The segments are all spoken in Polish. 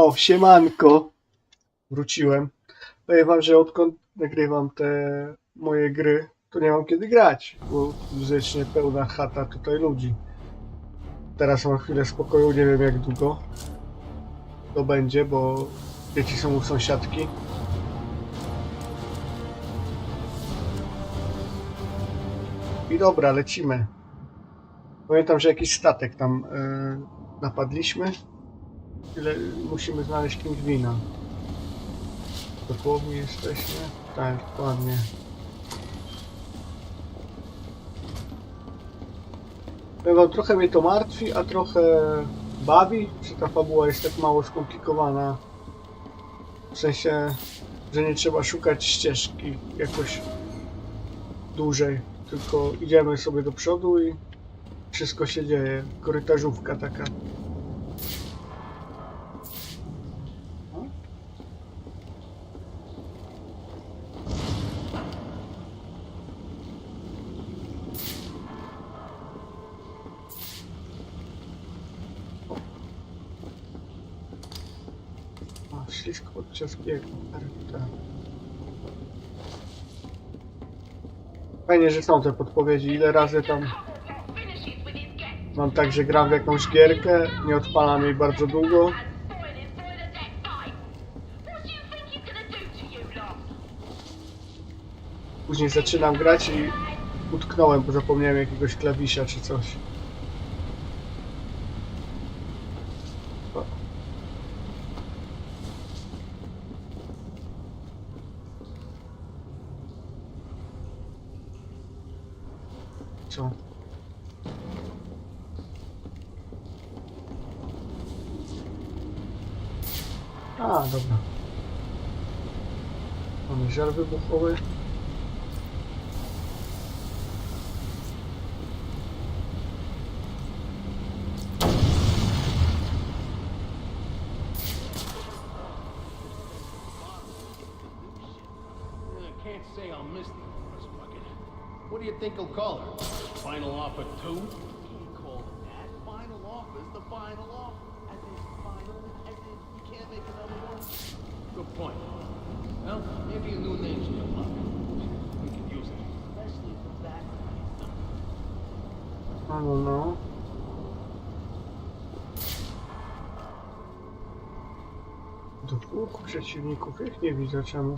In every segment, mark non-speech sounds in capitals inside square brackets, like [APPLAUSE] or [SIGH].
O, siemanko! Wróciłem. Powiem wam, że odkąd nagrywam te moje gry, to nie mam kiedy grać, bo fizycznie pełna chata tutaj ludzi. Teraz mam chwilę spokoju, nie wiem jak długo to będzie, bo dzieci są u sąsiadki. I dobra, lecimy. Pamiętam, że jakiś statek tam e, napadliśmy. Tyle musimy znaleźć pingwina. Dosłownie jesteśmy? Tak, dokładnie. Trochę mnie to martwi, a trochę bawi, że ta fabuła jest tak mało skomplikowana. W sensie, że nie trzeba szukać ścieżki jakoś dłużej, tylko idziemy sobie do przodu i wszystko się dzieje. Korytarzówka taka. A, ślisko RT. Fajnie, że są te podpowiedzi. Ile razy tam mam tak, że gram w jakąś gierkę, nie odpalam jej bardzo długo. Później zaczynam grać i utknąłem, bo zapomniałem jakiegoś klawisza czy coś. Dobra. Mamy żar wybuchowy. Can't say I'll miss the Force Bucket. What do you think he'll call her? Final offer two? can't call it that. Final offer is the final offer. Good point. Well, maybe a new name's in your pocket. We could use it. Especially for that. No, no, no. Do dwóch przeciwników, ich nie widzę czemu.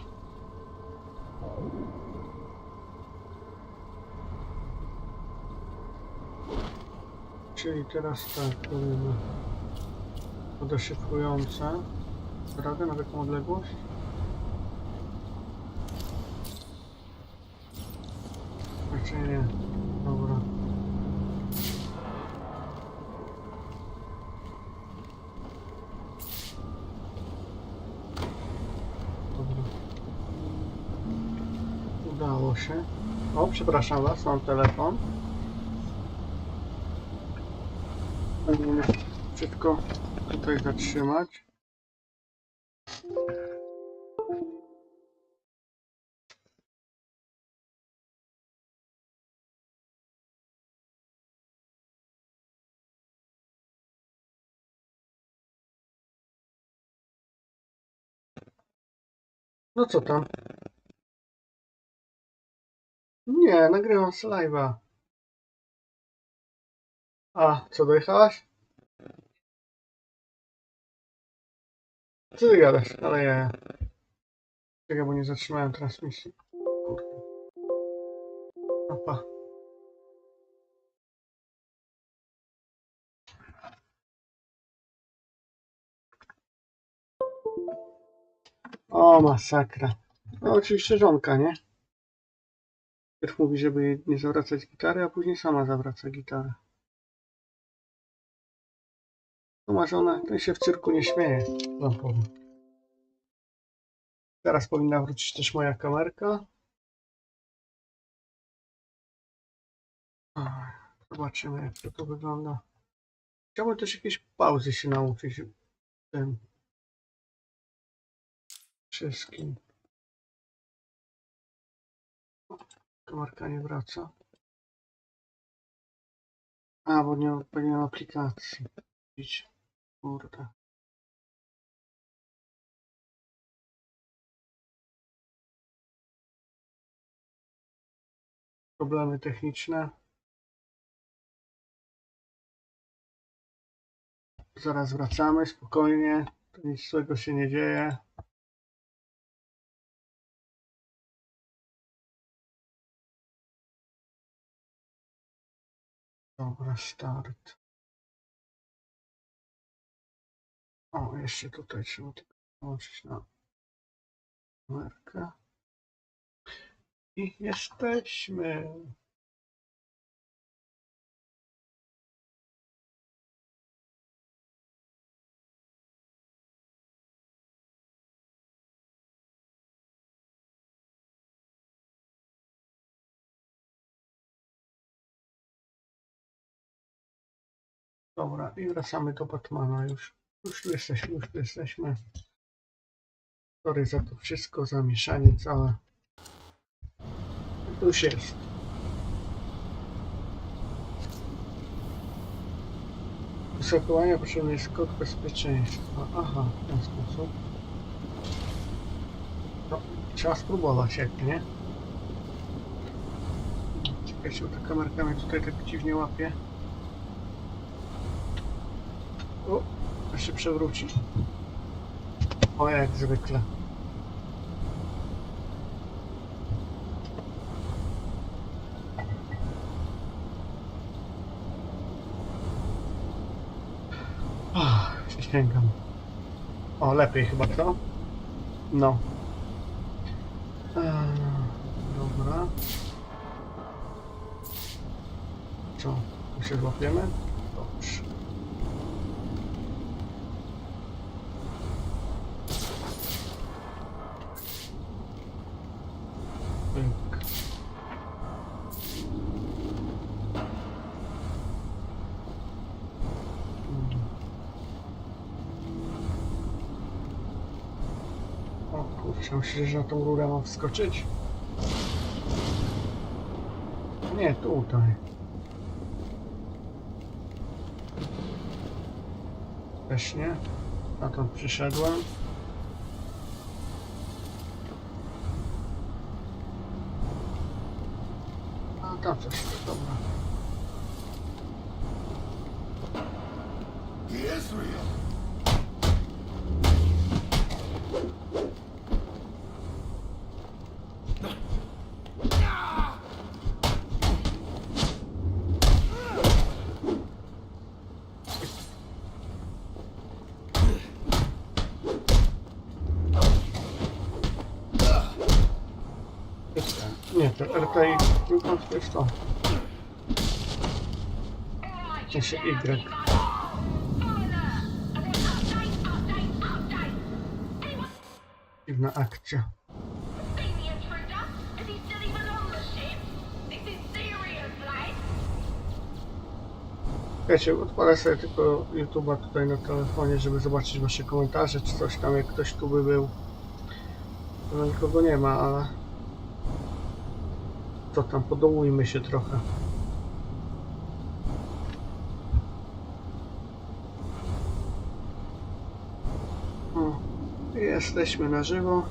Czyli teraz tak, robimy podeszyfrujące. Radę na taką odległość? Raczej nie. Dobra. Dobra. Udało się. O, przepraszam was, mam telefon. Powinienem wszystko tutaj zatrzymać. No co tam? Nie, nagrywam z. A, co, dojechałaś? Co ty gadasz? Ale ja... Czekaj, bo nie zatrzymałem transmisji. Kurde. Opa. O, masakra. No oczywiście żonka, nie? Pierw mówi, żeby nie zawracać gitary, a później sama zawraca gitarę. To ma żona, ten się w cyrku nie śmieje, wam powiem. Teraz powinna wrócić też moja kamerka. Zobaczymy, jak to, wygląda. Chciałbym też jakieś pauzy się nauczyć wszystkim. Komarka nie wraca. A, bo nie odpaliłem aplikacji. Widzicie? Kurde. Problemy techniczne. Zaraz wracamy, spokojnie. Nic złego się nie dzieje. Dobra, start. O, jeszcze tutaj trzeba tylko włączyć na kamerkę. I jesteśmy. Dobra, i wracamy do Batmana już. Już tu jesteśmy, już tu jesteśmy. Sorry za to wszystko, zamieszanie całe. To już jest. Wyszukiwania potrzebny jest kod bezpieczeństwa. Aha, w ten sposób. No, trzeba spróbować, jak nie? Czekajcie, bo ta kamerka mnie tutaj tak dziwnie łapie. O, to się przewróci. O, jak zwykle. Ach, przysięgam. O, lepiej chyba, co? No. Eee, dobra. Co? Tu się złapiemy? Kurczę, myślę, że na tą rurę mam wskoczyć? Nie, tutaj. Też nie. Na to przyszedłem. A tam coś jest, dobra. Nie, to RTI, tylko to jest to. W sensie Y. Dziwna akcja. Wiecie, odpalę sobie tylko YouTube'a tutaj na telefonie, żeby zobaczyć wasze komentarze, czy coś tam, jak ktoś tu by był. No nikogo nie ma, ale... To tam, podołujmy się trochę. O, jesteśmy na żywo.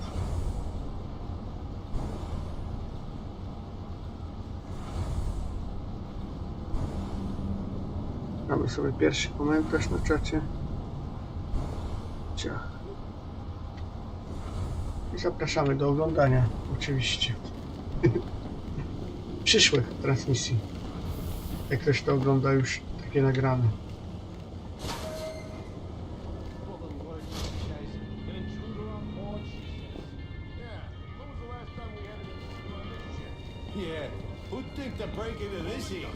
Mamy sobie pierwszy komentarz na czacie. Ciach. I zapraszamy do oglądania, oczywiście. [LAUGHS] Przyszłych transmisji. Jak ktoś to ogląda już takie nagrane. Yeah, who'd think to break into this here?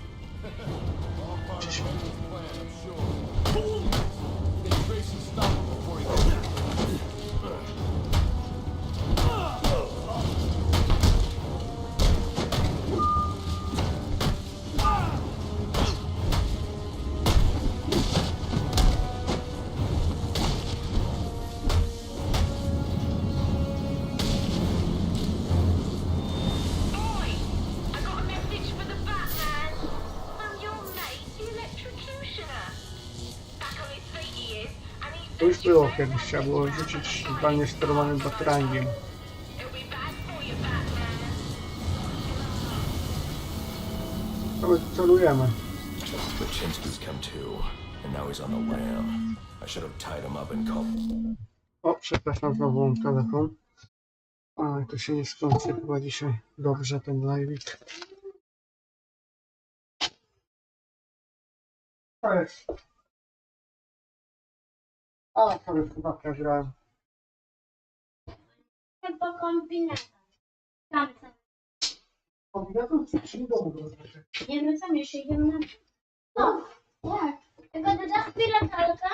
All part of Roman's [LAUGHS] plan, I'm sure. Było kiedyś, trzeba było rzucić zdalnie sterowanym batrangiem. To my celujemy. Come to, and now he's on the lam. I should have tied him up and called. O, przepraszam, znowu mam telefon. A, to się nie skończy chyba dzisiaj. Dobrze, ten live'ik. To jest. A, to już chyba przegrałem. Chyba kombinat. Tam, tam. Kombinatów czy przy domu? Nie wracam jeszcze, idziemy na... No, jak? Tylko dodasz chwilę kalka,